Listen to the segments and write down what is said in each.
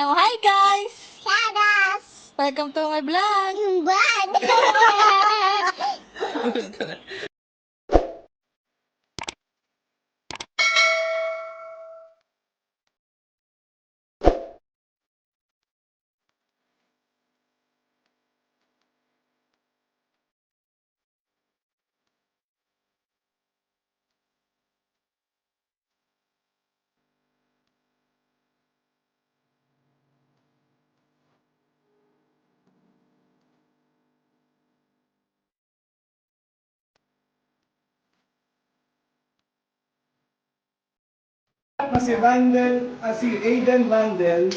Oh, hi guys! Shadas! Welcome to my vlog! Bad! na si Randall, ah, si Aiden Randall,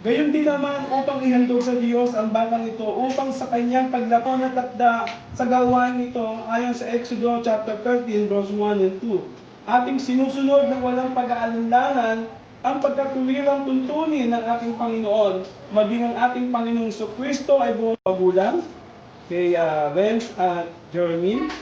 gayon din naman upang ihandog sa Diyos ang batang ito upang sa kanyang paglako na takda sa gawain nito ayon sa Exodus chapter 13 verse 1 and 2. Ating sinusunod ng walang pag-aalinlangan ang pagkatuwirang tuntunin ng ating Panginoon, maging ang ating Panginoong Kristo ay buong magulang, kay uh, Renz at Jeremy,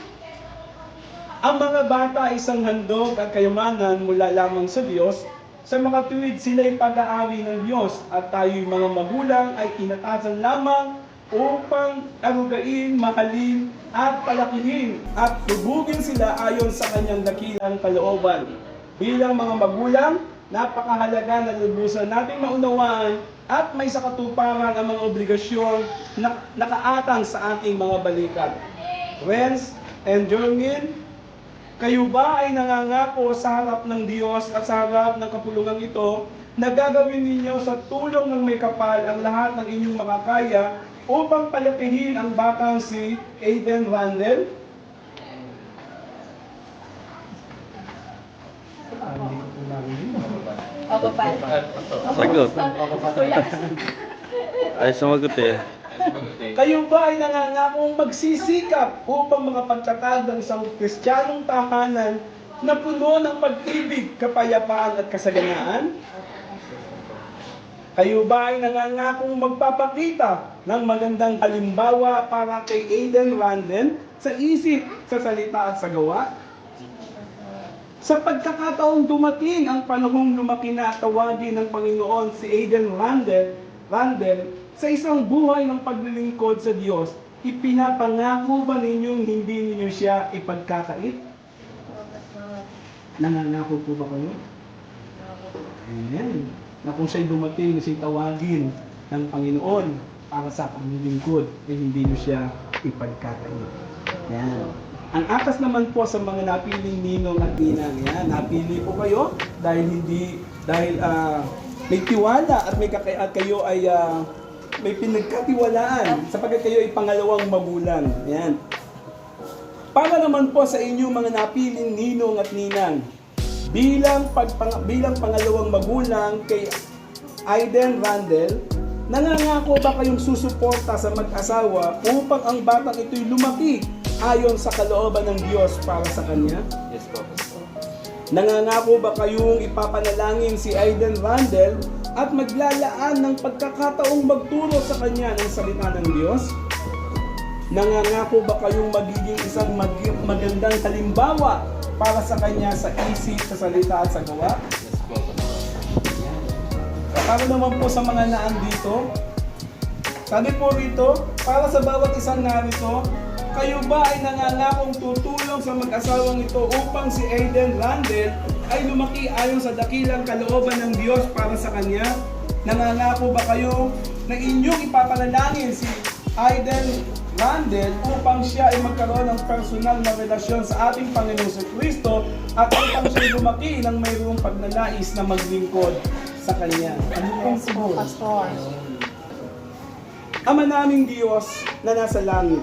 ang mga bata ay isang handog at kayamanan mula lamang sa Diyos. Sa mga tuwid sila'y pag-aari ng Diyos at tayo'y mga magulang ay inatasan lamang upang arugain, mahalin at palakihin at lubugin sila ayon sa kanyang dakilang kalooban. Bilang mga magulang, napakahalaga na lubusan nating maunawaan at may sakatuparan ang mga obligasyon na nakaatang sa ating mga balikat. Friends and Jermaine, kayo ba ay nangangako sa harap ng Diyos at sa harap ng kapulungan ito na gagawin ninyo sa tulong ng may kapal ang lahat ng inyong makakaya upang palakihin ang batang si Aiden Randall? Opo, pa. Sagot. Ay, sumagot eh. Kayo ba ay nangangakong magsisikap upang makapagtatag ng isang kristyanong tahanan na puno ng pag-ibig, kapayapaan at kasaganaan? Kayo ba ay nangangakong magpapakita ng magandang halimbawa para kay Aiden Randall sa isip, sa salita at sa gawa? Sa pagkakataong dumating ang panahong lumaki na tawagin ng Panginoon si Aiden Randall, Randall sa isang buhay ng paglilingkod sa Diyos, ipinapangako ba ninyong hindi ninyo siya ipagkakait? Nangangako po ba kayo? Amen. Na kung siya'y dumating, siya'y tawagin ng Panginoon para sa paglilingkod, eh hindi niyo siya ipagkakait. Yan. Ang atas naman po sa mga napiling ninong at ninang, yan, napili po kayo dahil hindi, dahil ah, may tiwala at may kaka- kayo ay ah, may pinagkatiwalaan sapagkat kayo ay pangalawang magulang. Yan. Para naman po sa inyong mga napiling ninong at ninang, bilang pagpang, bilang pangalawang magulang kay Aiden Randall, nangangako ba kayong susuporta sa mag-asawa upang ang batang ito'y lumaki ayon sa kalooban ng Diyos para sa kanya? Nangangako ba kayong ipapanalangin si Aiden Randall at maglalaan ng pagkakataong magturo sa kanya ng salita ng Diyos? Nangangako ba kayong magiging isang mag- magandang halimbawa para sa kanya sa isip, sa salita at sa gawa? Para naman po sa mga naandito, sabi po rito, para sa bawat isang narito, kayo ba ay nangangakong tutulong sa mag-asawang ito upang si Aiden Randall ay lumaki ayon sa dakilang kalooban ng Diyos para sa kanya? Nangangako ba kayo na inyong ipapanalangin si Aiden Randall upang siya ay magkaroon ng personal na relasyon sa ating Panginoong sa Kristo at upang siya ay lumaki ng mayroong pagnanais na maglingkod sa Kanya. Ano pong siguro? Pastor. Ama naming Diyos na nasa langit,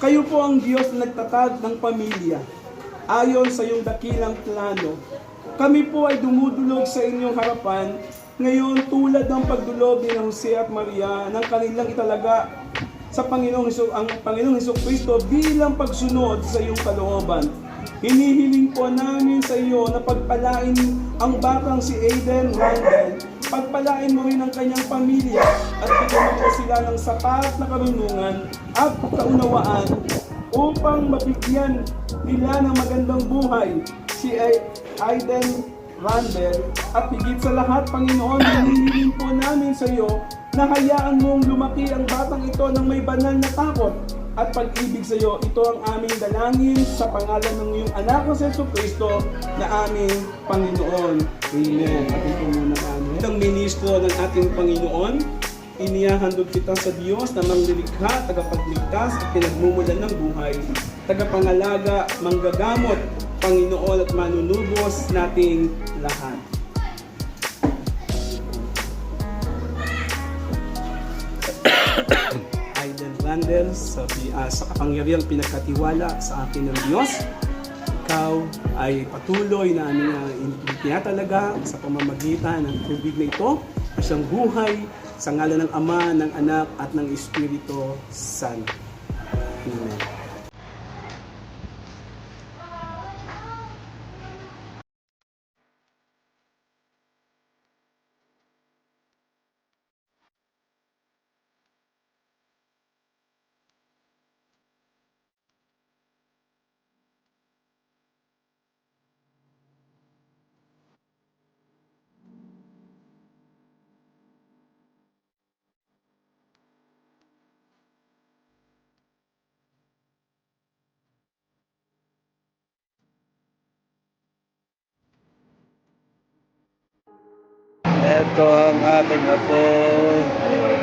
kayo po ang Diyos na nagtatag ng pamilya ayon sa iyong dakilang plano. Kami po ay dumudulog sa inyong harapan ngayon tulad ng pagdulog ni Jose at Maria ng kanilang italaga sa Panginoong Heso, ang Panginoong Heso Kristo bilang pagsunod sa iyong kalooban. Hinihiling po namin sa iyo na pagpalain ang batang si Aiden Randall. Pagpalain mo rin ang kanyang pamilya at sila ng sapat na karunungan at kaunawaan upang mabigyan nila ng magandang buhay si Aiden Randall, at higit sa lahat, Panginoon, hinihingin po namin sa iyo na hayaan mong lumaki ang batang ito ng may banal na takot at pag-ibig sa iyo. Ito ang aming dalangin sa pangalan ng iyong anak na si Yesu Kristo na aming Panginoon. Amen. At ito muna namin. Ang ministro ng ating Panginoon, inihahandog kita sa Diyos na manglilikha, tagapagligtas at pinagmumulan ng buhay, tagapangalaga, manggagamot, Panginoon at manunubos nating lahat. Aiden Randall, sa, uh, sa kapangyarihang pinagkatiwala sa akin ng Diyos, ikaw ay patuloy na aming uh, tinatalaga sa pamamagitan ng tubig na ito, siyang buhay sa ngalan ng Ama, ng Anak at ng Espiritu Santo. Amen. Ito ang ating apo.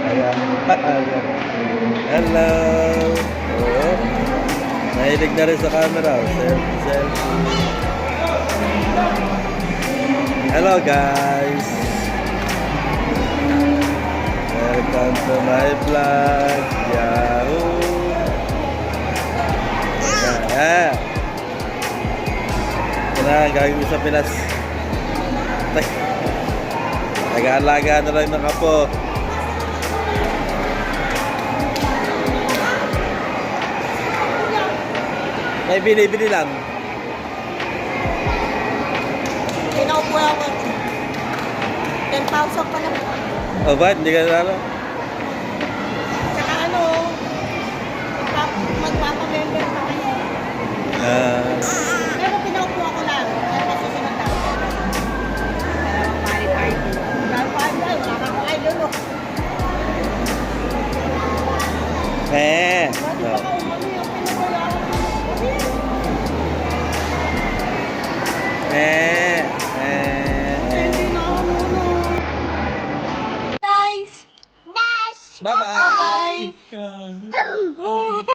Ayan. Ayan. Hello. Oh. Nahilig na rin sa camera. Selfie, selfie. Hello guys. Welcome to my vlog. Yahoo. Yeah. Ito na gagawin sa Pinas. Tay. Nag-aalaga na lang ng apo. May bili-bili lang. Pinaupo ako. 10,000 pa lang. O ba? Hindi ka na ako muna. Guys! Dash. Bye-bye. Bye!